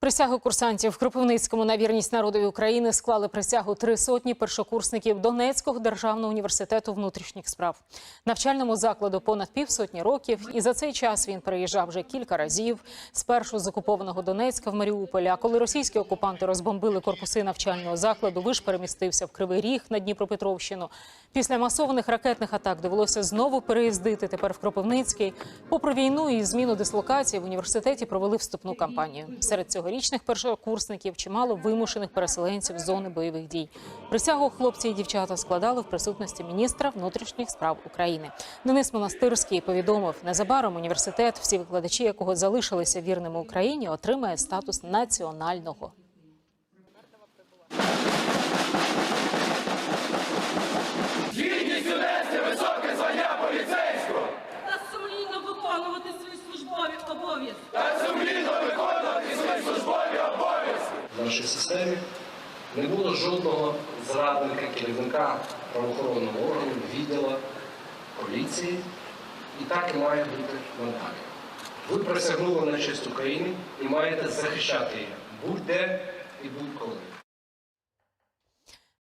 Присягу курсантів в Кропивницькому на вірність народові України склали присягу три сотні першокурсників Донецького державного університету внутрішніх справ. Навчальному закладу понад півсотні років, і за цей час він переїжджав вже кілька разів. Спершу з окупованого Донецька в Маріуполь, а коли російські окупанти розбомбили корпуси навчального закладу, виш перемістився в Кривий Ріг на Дніпропетровщину. Після масованих ракетних атак довелося знову переїздити тепер в Кропивницький. Попри війну і зміну дислокації в університеті провели вступну кампанію. Серед цьогорічних першокурсників чимало вимушених переселенців з зони бойових дій. Присягу хлопці і дівчата складали в присутності міністра внутрішніх справ України. Денис Монастирський повідомив, незабаром університет, всі викладачі якого залишилися вірними Україні, отримає статус національного. Нашій системі не було жодного зрадника керівника правоохоронного органу, відділу, поліції. І так і має бути надалі. Ви присягнули на честь України і маєте захищати її будь-де і будь-коли.